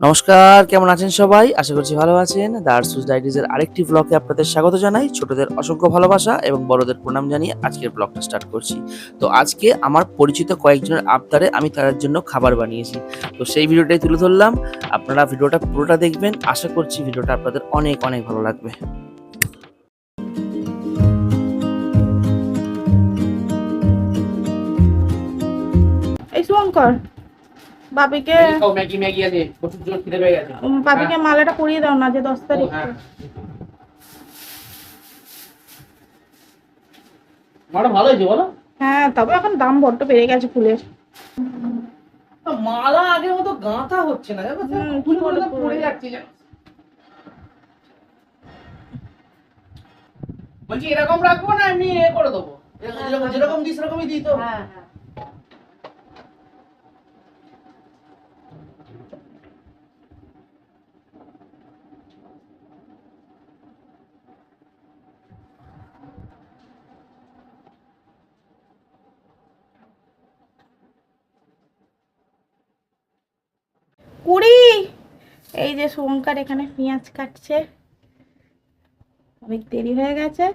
নমস্কার, কেমন আছেন সবাই? আশা করছি ভালো আছেন। দার্সুস ডাইরিজের আরেকটি ব্লগে আপনাদের স্বাগত জানাই। ছোটদের অসংখ্য ভালোবাসা এবং বড়দের প্রণাম জানিয়ে আজকের ব্লগটা স্টার্ট করছি। তো আজকে আমার পরিচিত কয়েকজনের আবদারে আমি তাদের জন্য খাবার বানিয়েছি। তো সেই ভিডিওটাই তুলে ধরলাম। আপনারা ভিডিওটা পুরোটা দেখবেন। আশা করছি ভিডিওটা আপনাদের অনেক অনেক ভালো লাগবে। এই শুভঙ্কর বাপিকে বাপিকে মালাটা পরিয়ে দাও না যে দশ তারিখ। হ্যাঁ। ভালো হয়েছে বলো। হ্যাঁ তবে এখন দাম বড্ড বেড়ে গেছে ফুলের। মালা আগের মতো গাঁথা হচ্ছে না জানো ফুল পড়ে যাচ্ছে বলছি এরকম রাখব না এমনি এ করে দেবো। যেরকম- যেরকম দিই সেরকমই দিই তো। হ্যাঁ। কুড়ি এই যে শুভঙ্কর এখানে পেঁয়াজ কাটছে। অনেক দেরি হয়ে গেছে,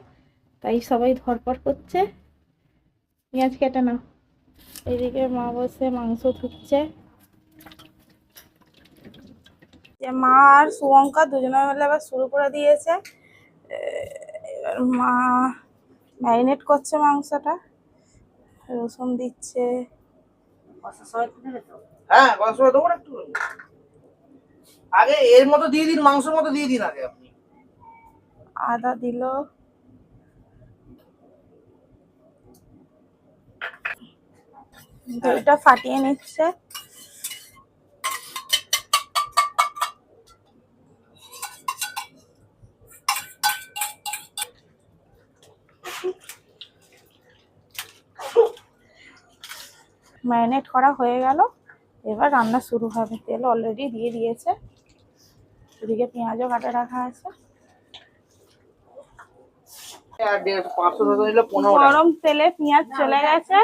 তাই সবাই ধরপড় করছে। পেঁয়াজ কেটে নাও। এদিকে মা বসে মাংস ধুচ্ছে। যে মা আর শুভঙ্কর দুজনে মিলে আবার শুরু করে দিয়েছে। এবার মা ম্যারিনেট করছে মাংসটা। রসুন দিচ্ছে। হ্যাঁ আগে এর মতো দিয়ে দিন মাংসের মতো দিয়ে দিন আগে আপনি। আদা দিল। দইটা ফাটিয়ে নিচ্ছে। ম্যারিনেট করা হয়ে গেল। এবার রান্না শুরু হবে। তেল অলরেডি দিয়ে দিয়েছে। এদিকে পেঁয়াজও কাটা রাখা আছে। গরম তেলে পেঁয়াজ চলে গেছে।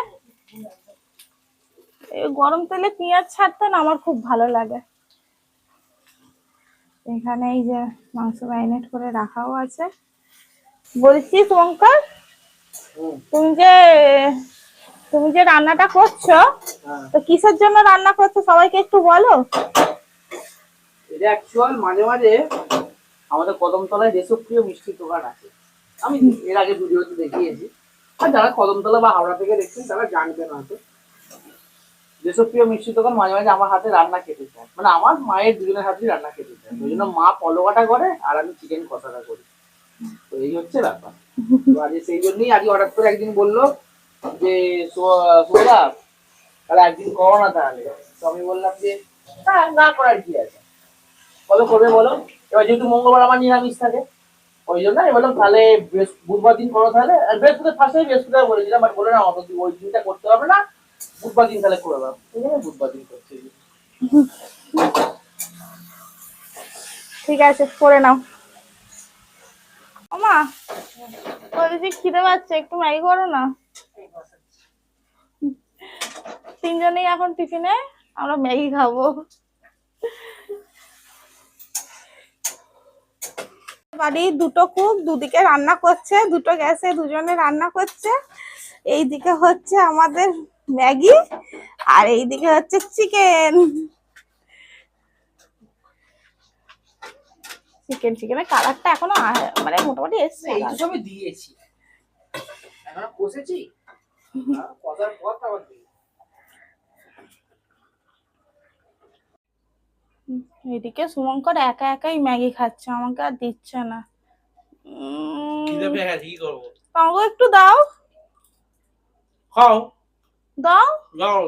গরম তেলে পেঁয়াজ ছাড়তে না আমার খুব ভালো লাগে। এখানে এই যে মাংস ম্যারিনেট করে রাখাও আছে। বলছি শুভঙ্কর তুমি যে তুমি যে রান্নাটা করছ হ্যাঁ। তো কিসের জন্য রান্না করছ? সবাইকে একটু বলো। এটা অ্যাকচুয়াল মাঝে মাঝে আমাদের কদমতলায় দেশপ্রিয় মিষ্টির দোকান আছে। আমি এর আগে ভিডিওতে দেখিয়েছি। আর যারা কদমতলা বা হাওড়া থেকে দেখছেন, তারা জানবেন হয়তো। দেশপ্রিয় মিষ্টির দোকান মাঝে মাঝে আমার হাতে রান্না খেতে চায়। মানে আমার মায়ের দুজনের হাতেই রান্না খেতে চায়। ওই জন্য মা পলোয়াটা করে আর আমি চিকেন কষাটা করি। তো এই হচ্ছে ব্যাপার। তো আজকে সেই জন্যই আজকে হঠাৎ করে একদিন বলল যে সোদা তাহলে একদিন করো না তাহলে। তো আমি বললাম যে না করার কি আছে? কবে করবে বলো। এবার যেহেতু মঙ্গলবার আমার নিরামিষ থাকে, ওই জন্য আমি বললাম তাহলে বুধবার দিন করো তাহলে। আর বৃহস্পতি ফার্স্টে বৃহস্পতিবার বলেছিলাম বাট বলে না অত ওই দিনটা করতে হবে না। বুধবার দিন তাহলে করে দাও। ঠিক আছে, বুধবার দিন করছি। ঠিক আছে, করে নাও। ওমা বলছি খিদে পাচ্ছে, একটু ম্যাগি করো না। তিনজনেই এখন টিফিনে, আমরা ম্যাগি খাব। বাড়ির দুটো কুক দুদিকে রান্না করছে দুটো গ্যাসে দুজনে রান্না করছে। এই দিকে হচ্ছে আমাদের ম্যাগি আর এই দিকে হচ্ছে চিকেন। চিকেন চিকেনের কালারটা এখনও মানে মোটামুটি এসছে। এই সবই দিয়েছি। এখনও কষেছি? আর কষার পর তারপর দিই। এদিকে শুভঙ্কর একা একাই ম্যাগি খাচ্ছে আমাকে আর দিচ্ছে না। আমাকে একটু দাও। খাও। দাও। যাও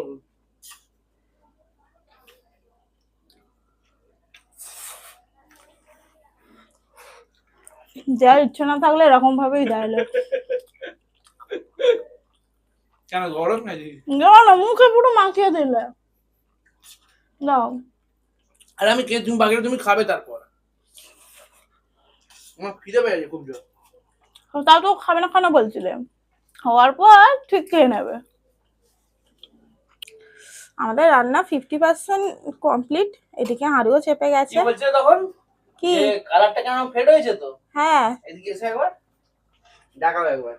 যার ইচ্ছে না থাকলে এরকম ভাবেই দেয় লোক কেন গরম নাকি? না মুখে পুরো মাখিয়ে দিলে। দাও। আর আমি কে তুমি বাকিটা তুমি খাবে তারপর। আমার খিদে পেয়ে গেছে খুব জোর। তাও তো খাবে না কেন বলছিলে? হওয়ার পর ঠিক খেয়ে নেবে। আমাদের রান্না ফিফটি পার্সেন্ট কমপ্লিট এদিকে হাঁড়িও চেপে কি গেছে বলছিলে তখন? কি? কালারটা কেমন ফেড হয়েছে তো? হ্যাঁ। এদিকে এসে একবার। দেখাও একবার।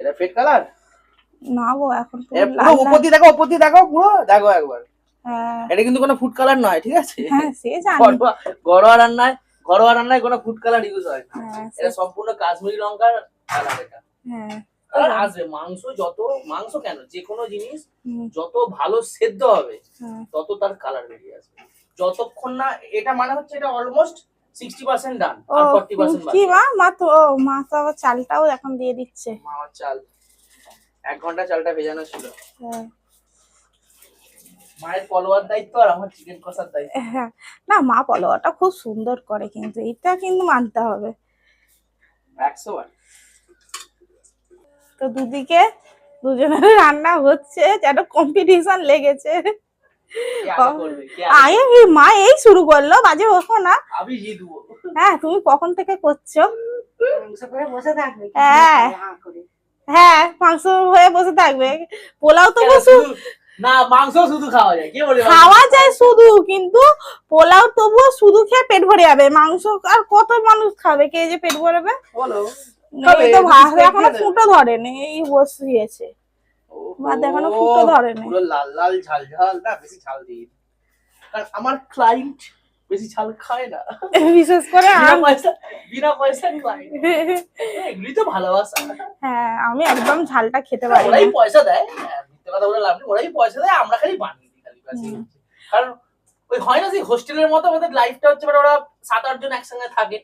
এটা ফেড কালার না গো এখন পুরো উপর দিয়ে দেখো উপর দিয়ে দেখো পুরো। দেখো একবার। এটা কিন্তু কোনো ফুড কালার নয় ঠিক আছে? হ্যাঁ সে জানি। ঘরোয়া রান্নায় ঘরোয়া রান্নায় কোনো ফুড কালার ইউজ হয় না। হ্যাঁ এটা সম্পূর্ণ কাশ্মীরি লঙ্কার কালার এটা। হ্যাঁ। আসবে মাংস যত মাংস কেন? যে কোনো জিনিস যত ভালো সেদ্ধ হবে হ্যাঁ। তত তার কালার বেরিয়ে আসবে। যতক্ষণ না এটা মানে হচ্ছে এটা অলমোস্ট সিক্সটি পার্সেন্ট ডান আর ফর্টি পার্সেন্ট কি মা মা তো মা তো চালটাও এখন দিয়ে দিচ্ছে। চাল। এক ঘণ্টা চালটা ভেজানো ছিল। হ্যাঁ। মায়ের পলোয়ার দায়িত্ব আর আমার চিকেন কষার দায়িত্ব। হ্যাঁ না মা পলোয়াটা খুব সুন্দর করে কিন্তু এটা কিন্তু মানতে হবে। একশো বার। তো দুদিকে দুজনের রান্না হচ্ছে যেন কম্পিটিশন লেগেছে। এই মা এই শুরু করল বাজে হতো না। হ্যাঁ তুমি কখন থেকে করছ? বসে হ্যাঁ। করে, হ্যাঁ মাংস হয়ে বসে থাকবে। পোলাও তো বসু না মাংস শুধু খাওয়া যায়। কে বলে খাওয়া যায় শুধু কিন্তু পোলাও তবুও শুধু খেয়ে পেট ভরে যাবে। মাংস আর কত মানুষ খাবে? কে যে পেট ভরবে? বলো। এই তো ভাত এখনও। ফুটো ধরেনি এই বসিয়েছে। ভাত এখনও ফুটো ধরেনি। পুরো লাল লাল ঝাল ঝাল না বেশি ঝাল দিই। কারণ আমার ক্লায়েন্ট বেশি ঝাল খায় না। বিশেষ করে বিনা আমি। পয়সা বিনা পয়সা ক্লায়েন্ট এগুলি তো ভালোবাসা। হ্যাঁ আমি একদম ঝালটা খেতে পারি না। পয়সা দেয় হ্যাঁ, মিথ্যে কথা বলে লাভ নেই ওরাই পয়সা দেয় আমরা খালি বানিয়ে দিই খালি। কারণ ওই হয় না যে হোস্টেলের মতো আমাদের লাইফটা হচ্ছে এবার ওরা সাত আট জন একসঙ্গে থাকে।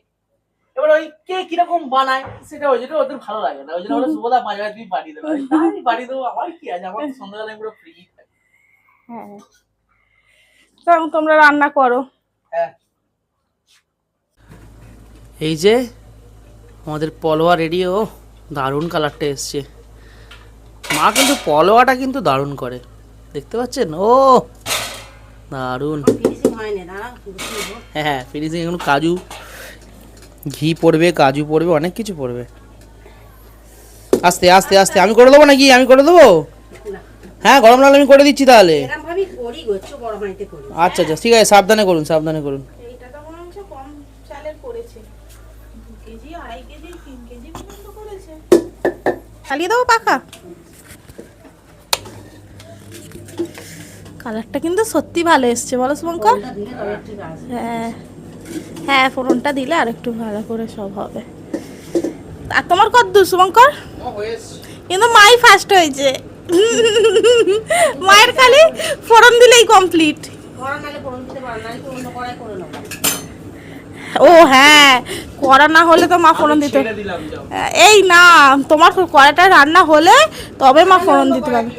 এবার ওই কে কীরকম বানায় সেটা ওই জন্য ওদের ভালো লাগে না ওই জন্য ওরা সুবোধা মাঝে মাঝে তুমি বানিয়ে দেবে। আমি, বানিয়ে দেবো আমার কি আছে? আমার সন্ধ্যাবেলায় পুরো ফ্রি থাকে। হ্যাঁ। তোমরা রান্না করো। হ্যাঁ। এই যে আমাদের পলোয়া রেডি ও দারুণ কালারটা এসছে। মা কিন্তু পলোয়াটা কিন্তু দারুণ করে। দেখতে পাচ্ছেন? ও দারুণ। হ্যাঁ হ্যাঁ ফিনিশিং এখন কাজু ঘি পড়বে কাজু পড়বে অনেক কিছু পড়বে। আস্তে আস্তে আস্তে আমি করে দেবো নাকি? আমি করে দেবো? হ্যাঁ গরম লাগলে আমি করে দিচ্ছি তাহলে। আচ্ছা আচ্ছা ঠিক আছে সাবধানে করুন সাবধানে করুন। চালিয়ে দেবো পাখা। কালারটা কিন্তু সত্যি ভালো এসছে, বলো শুভঙ্কর? হ্যাঁ। হ্যাঁ ফোড়নটা দিলে আর একটু ভালো করে সব হবে। আর তোমার কত শুভঙ্কর? কিন্তু মাই ফার্স্ট হয়েছে। মায়ের খালি ফোড়ন দিলেই কমপ্লিট দিতে পারো তো অন্য করে ও হ্যাঁ কড়া না হলে তো মা ফোড়ন আমি দিতে এই না তোমার কড়াটা রান্না হলে তবে মা ফোড়ন দিতে পারবে।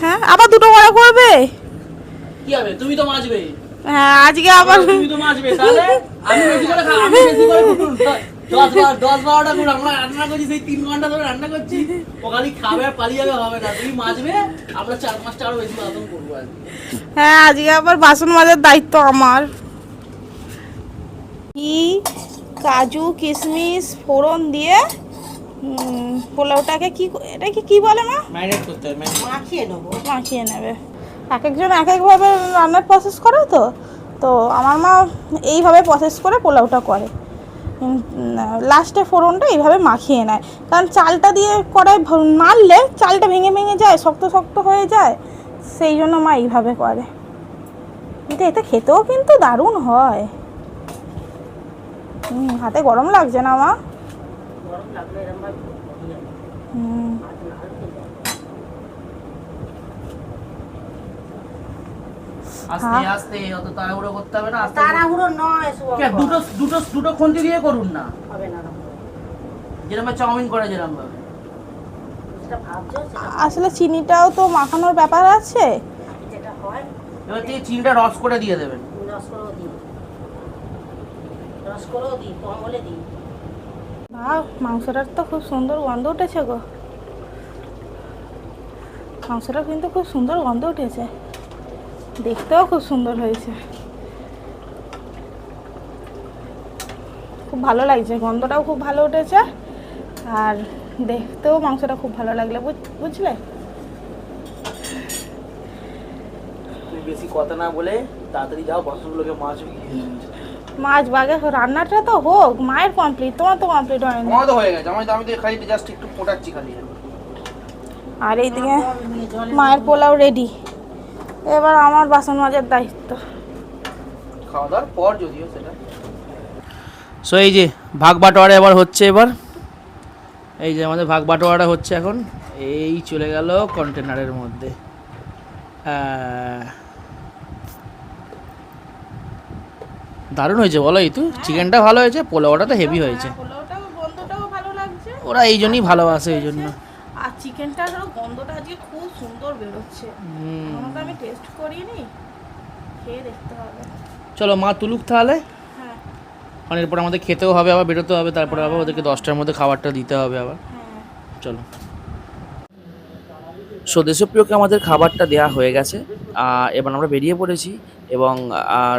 হ্যাঁ আবার দুটো কড়া করবে? কি হবে? তুমি তো হ্যাঁ আজকে আবার তুমি তো মাজবে তাহলে আমি বেশি করে খা- আমি বেশি করে দশ বার দশ বারোটা করে আমরা রান্না করছি সেই তিন ঘণ্টা ধরে রান্না করছি। ও খালি খাবে আর পালিয়ে যাবে হবে না। তুমি মাজবে আমরা চার পাঁচটা আরও বেশি বাসন করব হ্যাঁ আজকে আবার বাসন মাজার দায়িত্ব আমার। কি কাজু কিশমিশ ফোড়ন দিয়ে পোলাওটাকে কি এটাকে কি বলে মা? ম্যারিনেট করতে হবে মাখিয়ে নেব। মাখিয়ে নেবে। এক একজন এক একভাবে রান্নার প্রসেস করে তো? তো আমার মা এইভাবে প্রসেস করে পোলাওটা করে। লাস্টে ফোড়নটা এইভাবে মাখিয়ে নেয়। কারণ চালটা দিয়ে কড়াই মারলে চালটা ভেঙে ভেঙে যায় শক্ত শক্ত হয়ে যায়। সেই জন্য মা এইভাবে করে। কিন্তু এটা খেতেও কিন্তু দারুণ হয়। হুম, হাতে গরম লাগছে না মা। হুম। লাল হয়ে। আস্তে আস্তে অত তাড়াহুড়ো করতে হবে না তাড়াহুড়ো নয় দুটো দুটো দুটো খুন্তি দিয়ে করুন না। হবে না। যেরকম চাউমিন করে যেরকম ভাবে আসলে চিনিটাও তো মাখানোর ব্যাপার আছে। যেটা হয় এবার দিয়ে চিনটা রস করে দিয়ে দেবেন। রস দিই রস করেও দিই কম হলে দিই। বাহ মাংসটার তো খুব সুন্দর গন্ধ উঠেছে গো। মাংসটা কিন্তু খুব সুন্দর গন্ধ উঠেছে। দেখতেও খুব সুন্দর হয়েছে। খুব ভালো লাগছে গন্ধটাও খুব ভালো উঠেছে। আর দেখতেও মাংসটা খুব ভালো লাগল বুঝ- বুঝলে? কথা না বলে তাড়াতাড়ি যাও বাসনগুলোকে মাছ মাছ বাগে রান্নাটা তো হোক মায়ের কমপ্লিট তোমার তো কমপ্লিট হয়নি। আমার তো হয়ে গেছে আমি তো আমি তো খালি জাস্ট একটু ফোটাচ্ছি খালি। আর এইদিকে মায়ের পোলাও রেডি এবার আমার বাসন মাজার দায়িত্ব। খাওয়া দাওয়ার পর যদিও সেটা। সো এই যে ভাগ বাটোয়ারা এবার হচ্ছে এবার। এই যে আমাদের ভাগ বাটোয়ারা হচ্ছে এখন। এই চলে গেল কন্টেনারের মধ্যে। দারুণ হয়েছে বলো এই তো চিকেনটা ভালো হয়েছে পোলাওটা তো হেভি হয়েছে লাগছে। ওরা এই জন্যই ভালোবাসে এই জন্য। আর চিকেনটার গন্ধটা আজকে খুব সুন্দর বেরোচ্ছে। হুম। আমি টেস্ট করিনি। খেয়ে দেখতে হবে। চলো মা তুলুক তাহলে। হ্যাঁ। কারণ এরপর আমাদের খেতেও হবে আবার বেরোতে হবে তারপরে আবার ওদেরকে দশটার মধ্যে খাবারটা দিতে হবে আবার। হ্যাঁ। চলো। সো দেশপ্রিয়কে আমাদের খাবারটা দেওয়া হয়ে গেছে। এবার আমরা বেরিয়ে পড়েছি। এবং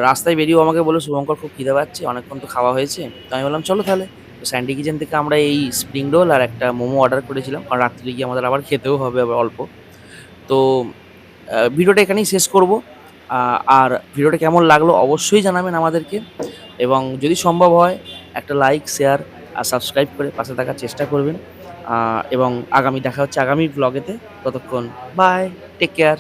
রাস্তায় বেরিয়েও আমাকে বলল, শুভঙ্কর, খুব খিদে পাচ্ছে, অনেকক্ষণ তো খাওয়া হয়েছে। তো আমি বললাম, চলো তাহলে। তো স্যান্ডি কিচেন থেকে আমরা এই স্প্রিং রোল আর একটা মোমো অর্ডার করেছিলাম। কারণ রাত্রে গিয়ে আমাদের আবার খেতেও হবে আবার অল্প। তো ভিডিওটা এখানেই শেষ করব। আর ভিডিওটা কেমন লাগল অবশ্যই জানাবেন আমাদেরকে। এবং যদি সম্ভব হয়, একটা লাইক, শেয়ার আর সাবস্ক্রাইব করে পাশে থাকার চেষ্টা করবেন। এবং আগামী, দেখা হচ্ছে আগামী ব্লগেতে ততক্ষণ, বাই, টেক কেয়ার।